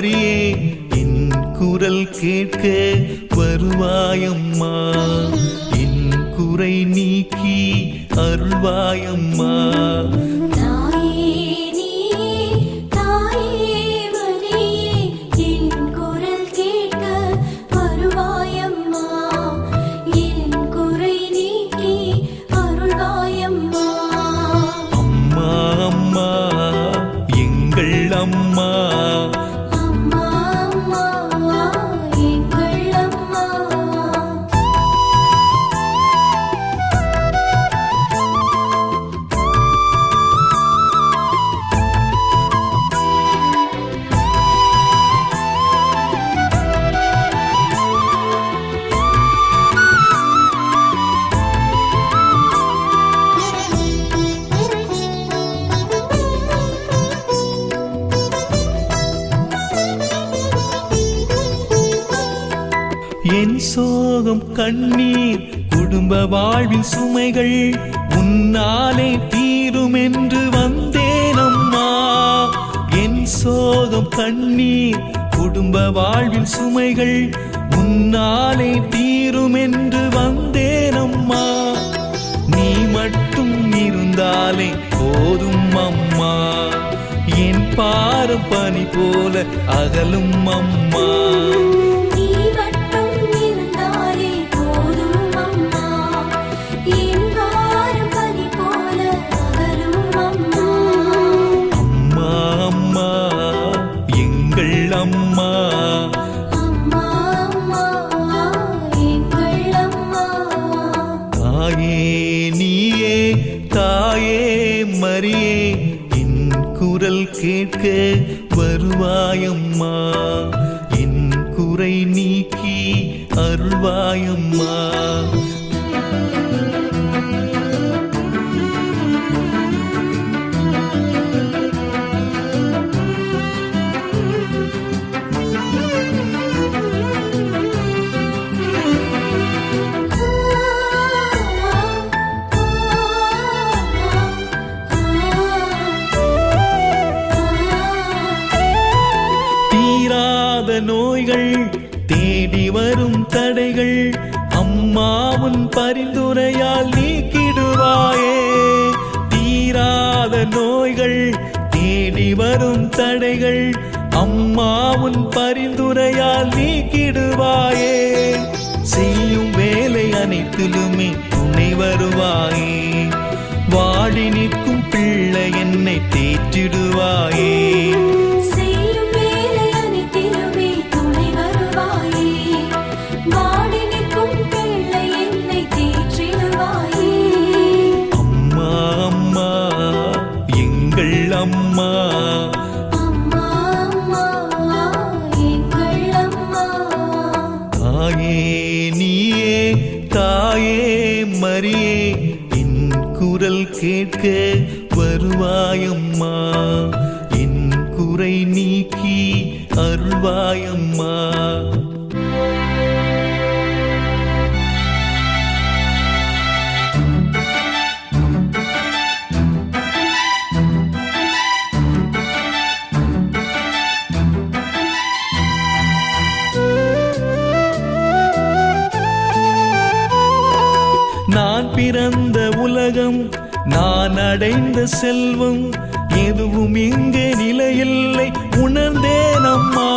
மரியே என் குரல் கேட்க வருவாயம்மா. என் குறை நீக்கி அருள்வாயம்மா. சோகம் கண்ணீர் குடும்ப வாழ்வின் சுமைகள் உன்னாலே தீரும் என்று வந்தேன் அம்மா என் சோகம் கண்ணீர் குடும்ப வாழ்வின் சுமைகள் உன்னாலே தீரும் என்று வந்தேன் அம்மா நீ மட்டும் இருந்தாலே போதும் அம்மா. என் பாரம் பனி போல அகலும் அம்மா. தாயே நீயே தாயே மரியே என் குரல் கேட்க வருவாயம்மா. என் குறை நீக்கி அருள்வாயம்மா. வரும் தடைகள் அம்மாவும் பரிந்துரையால் நீக்கிடுவாயே. தீராத நோய்கள் தேடி வரும் தடைகள் அம்மாவும் பரிந்துரையால் நீக்கிடுவாயே. செய்யும் வேலை அனைத்திலுமே துணை வருவாயே. வாடி நிற்கும் பிள்ளை என்னை தேற்றிடுவாயே. அம்மா. தாயே நீயே தாயே மரியே என் குரல் கேட்க வருவாயம்மா. என் குறை நீக்கி அருள்வாயம்மா. நான் பிறந்த உலகம் நான் அடைந்த செல்வம் எதுவும் இங்கே நிலையில்லை. உணர்ந்தேன் அம்மா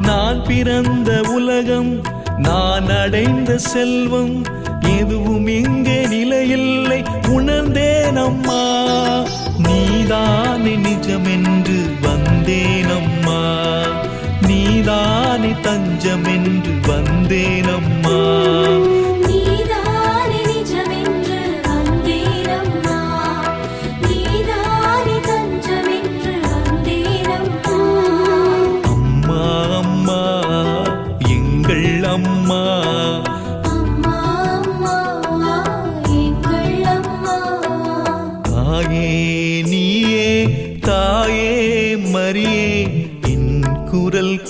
நான் பிறந்த உலகம் நான் அடைந்த செல்வம் எதுவும் இங்கே நிலையில்லை. உணர்ந்தேன் அம்மா நீதானே நிஜமென்று வந்தேன் அம்மா. நீதானே தஞ்சமென்று